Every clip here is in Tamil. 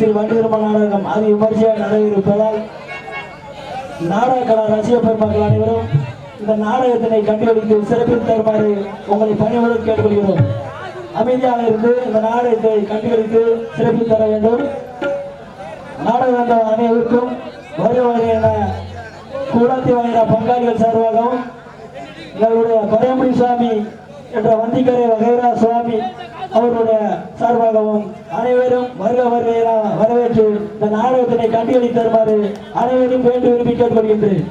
ஸ்ரீ வண்டிகரம நாடகம் அது விமர்சையாக நடைபெறுவதால் நாடக கலா ரசிக பெருமக்கள் அனைவரும் இந்த நாடகத்தினை கண்டுபிடித்து சிறப்பில் தருமாறு உங்களை பணிவுடன் கேட்டுக்கொள்கிறோம். அமைதியாக இருந்து இந்த நாடகத்தை கண்டுபிடித்து சிறப்பில் தர வேண்டும். நாடகம் வந்த அனைவருக்கும் வருக வகையான கூடத்தி வகையான பங்காளிகள் சார்பாகவும் எங்களுடைய பரமடி சுவாமி என்ற வந்திக்கரை வகைரா சுவாமி அவருடைய சார்பாகவும் அனைவரும் வருக வருக வரவேற்று இந்த நாடகத்தினை கண்டுகளி தருமாறு அனைவரும் வேண்டு விரும்பி கேட்டுக்கொள்கின்றேன்.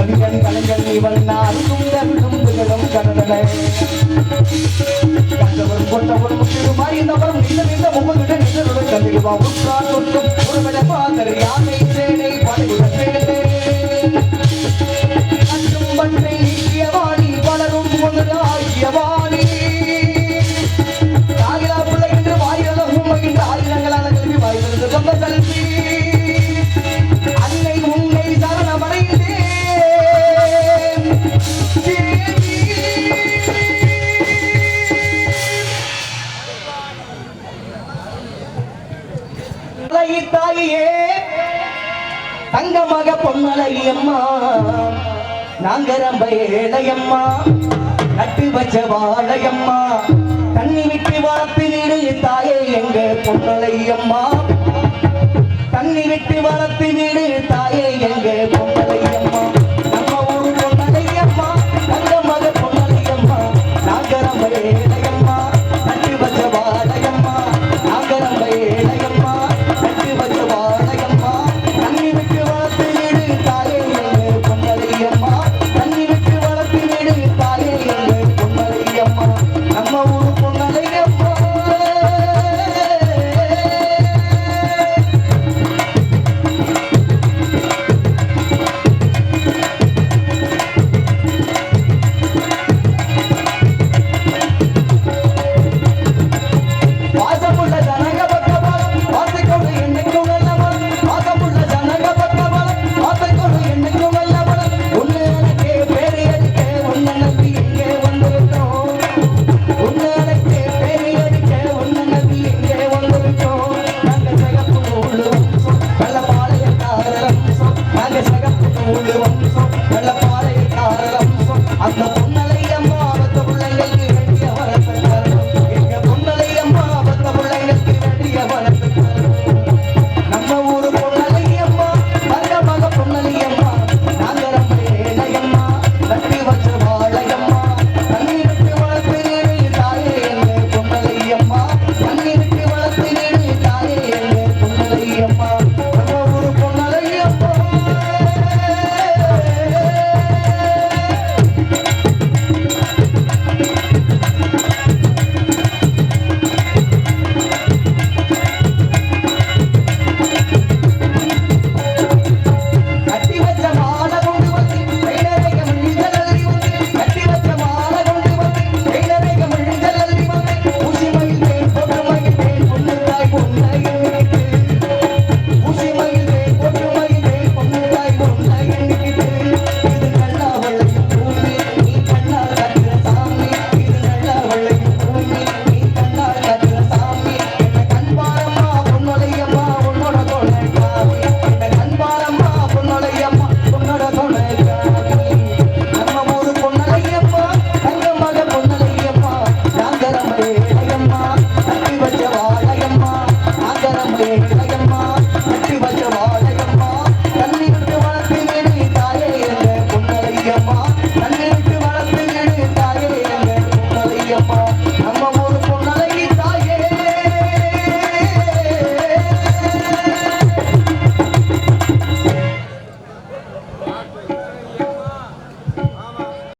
கவிஞன் கலைஞன் இவள் நான் சுந்தர் திகழும் கடலனை கண்டவரும் கொண்டவரும் திருமாய் இருந்தவரும் நின்ற இந்த முகத்துட நின்றருடன் கண்டிடுவா உட்கார் ஒன்றும் ஒருவட பாதர் யானை தங்கமக பொன்னலையம்மா. நாங்க ரொம்ப ஏழையம்மா. நட்டு வச்ச வாழையம்மா. தண்ணி விட்டு வளர்த்து வீடு தாயே எங்க பொன்னலையம்மா. தண்ணி விட்டு வளர்த்து வீடு தாயே எங்க பொன்னலையம்மா.